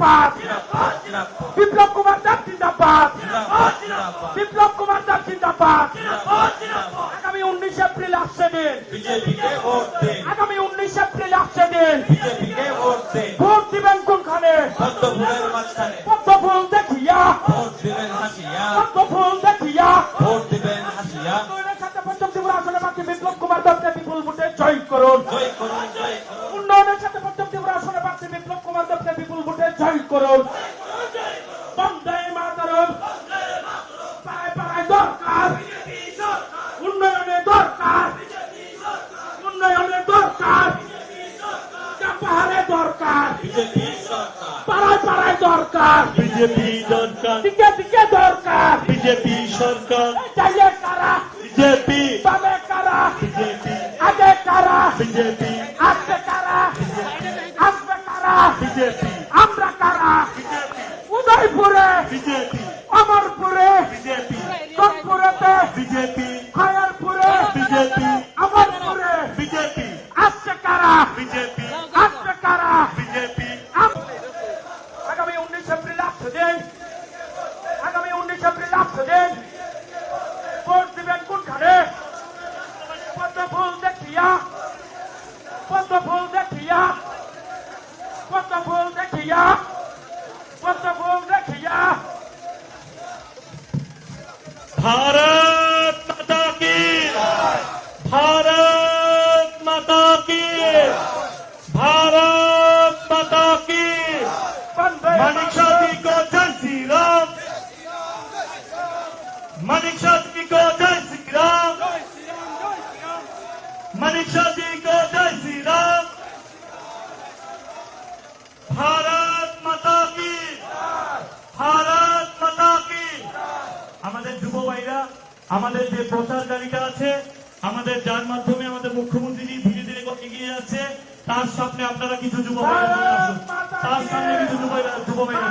জিন্দাবাদ। বিপ্লব কুমার দেব জিন্দাবাদ। বিপ্লব কুমার দেব জিন্দাবাদ। আগামী উনিশ এপ্রিল আসছে দিন। আগামী উনিশ এপ্রিল আসছে দিন। ভোট দিবেন কোনখানে? পদ্ম ফুলের মাঝখানে। পদ্ম ফুল দেখিয়া। ভোট দিবেন হাসিয়া। পদ্ম ফুল দেখিয়া। ভোট দিবেন হাসিয়া। বিপ্লব কুমার দেবকে বিপুল ভোটে জয় করুন। উন্নয়নের সাথে পঞ্চম ত্রিপুরা দেবকে বিপুল ভোটে জয় করুন। বন্দে মাতরম পাড়ায় পাড়ায় দরকার। উন্নয়নে দরকার। উন্নয়নে দরকার। পাহাড়ে দরকার। পাড়ায় পাড়ায় দরকার। বিজেপি দরকার দিকে দিকে দরকার। বিজেপি সরকার। চাইলে কারা? বিজেপি। বামে কারা? বিজেপি। আগে কারা? বিজেপি। देखिया पद्म फूल देखिया पद्म फूल देखिया पद्म फूल देखिया भारत माता की भारत माता की भारत माता की मनीषा जी को जय श्री राम। मनीषा जी को जय আমাদের যুব ভাইরা আমাদের যে প্রচারকারীটা আছে আমাদের যার মাধ্যমে আমাদের মুখ্যমন্ত্রী ধীরে ধীরে এগিয়ে যাচ্ছে তার সামনে আপনারা কিছু যুব ভাইরা তার সামনে কিছু যুব যুব ভাইরা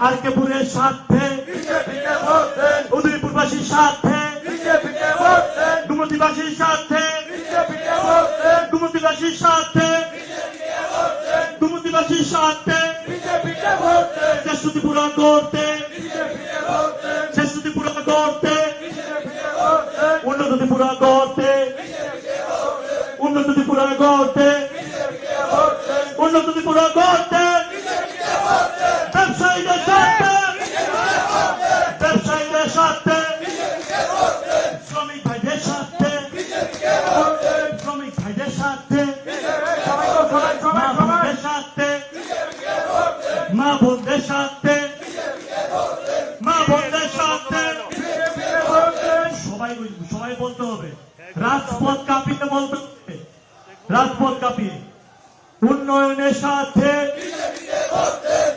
আরকেপুরের স্বার্থে উদয়পুরবাসীর স্বার্থে ডুমতিবাসীর স্বার্থে ডুমতিবাসীর স্বার্থে ডুমতিবাসীর স্বার্থে চেষ্টি পূরণ করতে চেষ্টি পূরণ করতে উন্নতি পূরণ করতে উন্নতি পূরণ করতে উন্নতি পূরণ করতে কাঁপিয়ে বলতে রাজপথ কাঁপিয়ে উন্নয়নের স্বার্থে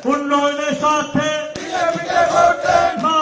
উন্নয়নের স্বার্থে মা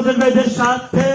আমাদের মেয়েদের স্বার্থে